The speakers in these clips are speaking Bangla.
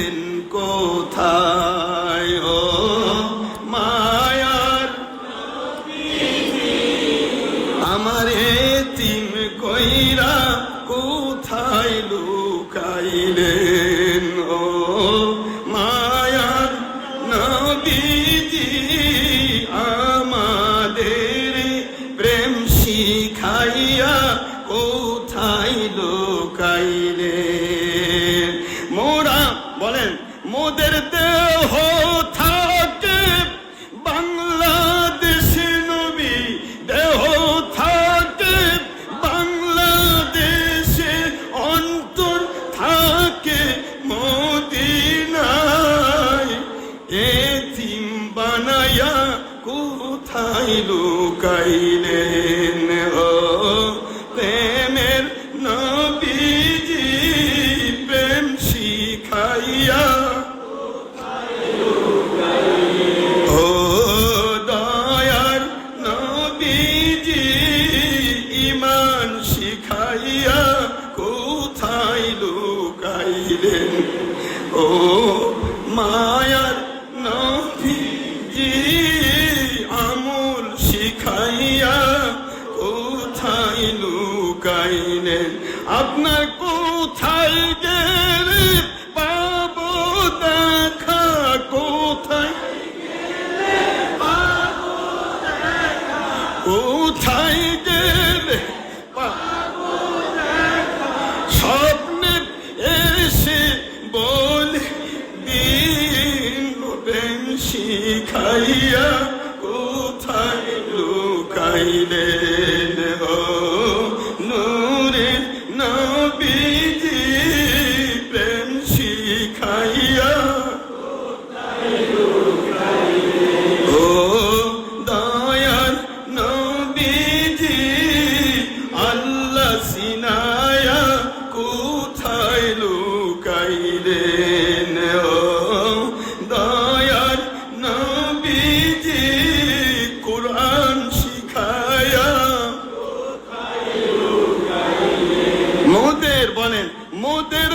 গেলেন কোথায়? ও মায়ার আমার তিন কইরা কোথায় লুকাইলেন? ও মায়ার নবীজি, আমাদের প্রেম শিখাইয়া লুকাইলেন, ও প্রেমের নবীজি, প্রেম শিখাইয়া। ও দয়ার নবীজি, ইমান শিখাইয়া কোথায় লুকাইলেন? ও মায়ার উঠাইয়া কোথায় লুকাইলেন আপনার কোথায় গেলে পাব দেখা? কোথায় কোথায় গেলে স্বপ্নে এসে বলে দিন শিখাইয়া, কোথায় হইলেন ও নূরে নবীজি প্রেম শিখাইয়া। ও দয়াল নবীজি জানেন মোদের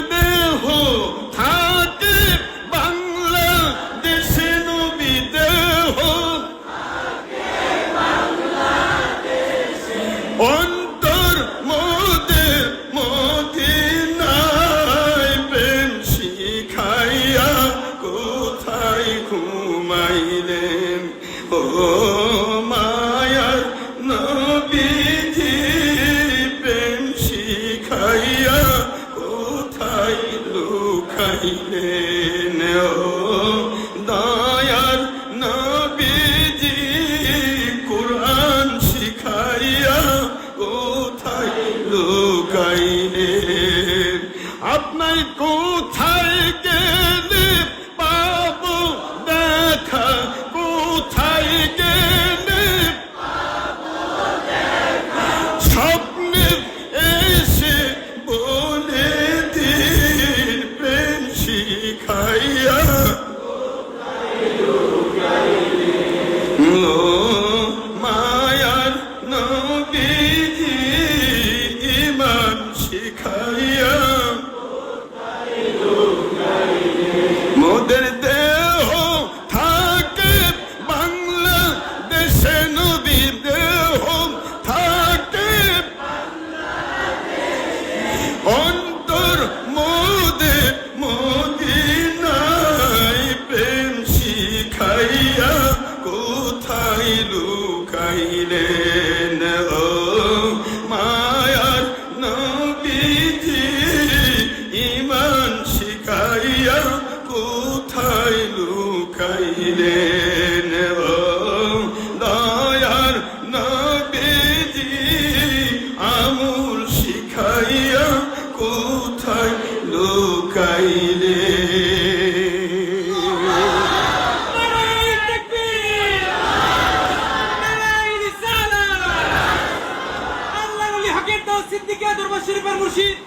你可以 দিলেন দয়ার নবীজি আমুল শিখাইয়া কোথায় লুকাইলে সিদ্দিকে দরবার শরীফের মুর্শিদ